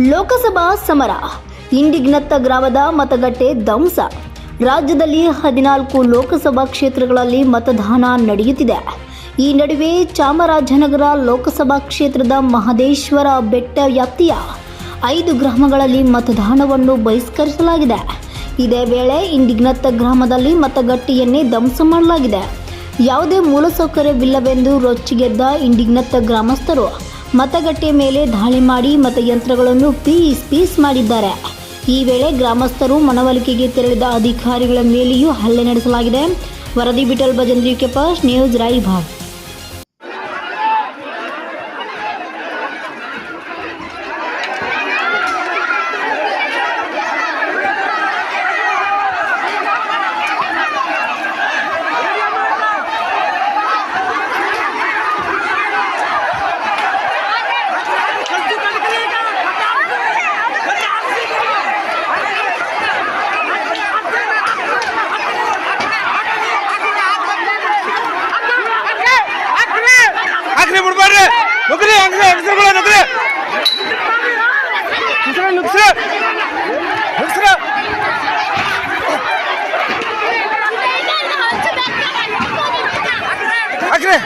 ಲೋಕಸಭಾ ಸಮರ. ಇಂಡಿಗ್ನತ್ತ ಗ್ರಾಮದ ಮತಗಟ್ಟೆ ಧ್ವಂಸ. ರಾಜ್ಯದಲ್ಲಿ ಹದಿನಾಲ್ಕು ಲೋಕಸಭಾ ಕ್ಷೇತ್ರಗಳಲ್ಲಿ ಮತದಾನ ನಡೆಯುತ್ತಿದೆ. ಈ ನಡುವೆ ಚಾಮರಾಜನಗರ ಲೋಕಸಭಾ ಕ್ಷೇತ್ರದ ಮಹದೇಶ್ವರ ಬೆಟ್ಟ ವ್ಯಾಪ್ತಿಯ ಐದು ಗ್ರಾಮಗಳಲ್ಲಿ ಮತದಾನವನ್ನು ಬಹಿಷ್ಕರಿಸಲಾಗಿದೆ. ಇದೇ ವೇಳೆ ಇಂಡಿಗ್ನತ್ತ ಗ್ರಾಮದಲ್ಲಿ ಮತಗಟ್ಟೆಯನ್ನೇ ಧ್ವಂಸ ಮಾಡಲಾಗಿದೆ. ಯಾವುದೇ ಮೂಲಸೌಕರ್ಯವಿಲ್ಲವೆಂದು ರೊಚ್ಚಿಗೆದ್ದ ಇಂಡಿಗ್ನತ್ತ ಗ್ರಾಮಸ್ಥರು ಮತಗಟ್ಟೆ ಮೇಲೆ ದಾಳಿ ಮಾಡಿ ಮತಯಂತ್ರಗಳನ್ನು ಪೀಸ್ ಪೀಸ್ ಮಾಡಿದ್ದಾರೆ. ಈ ವೇಳೆ ಗ್ರಾಮಸ್ಥರು ಮನವೊಲಿಕೆಗೆ ತೆರಳಿದ ಅಧಿಕಾರಿಗಳ ಮೇಲೆಯೂ ಹಲ್ಲೆ ನಡೆಸಲಾಗಿದೆ. ವರದಿ ಬಿಟಲ್ ಭಜಂದ್ರಿ ಕೆಪಾಶ್ ನ್ಯೂಸ್ ರಾಯಭಾಗ್. நுக்குறே அங்கே நுக்குறே நுக்குறே நுக்குறே நுக்குறே நுக்குறே அக்கறே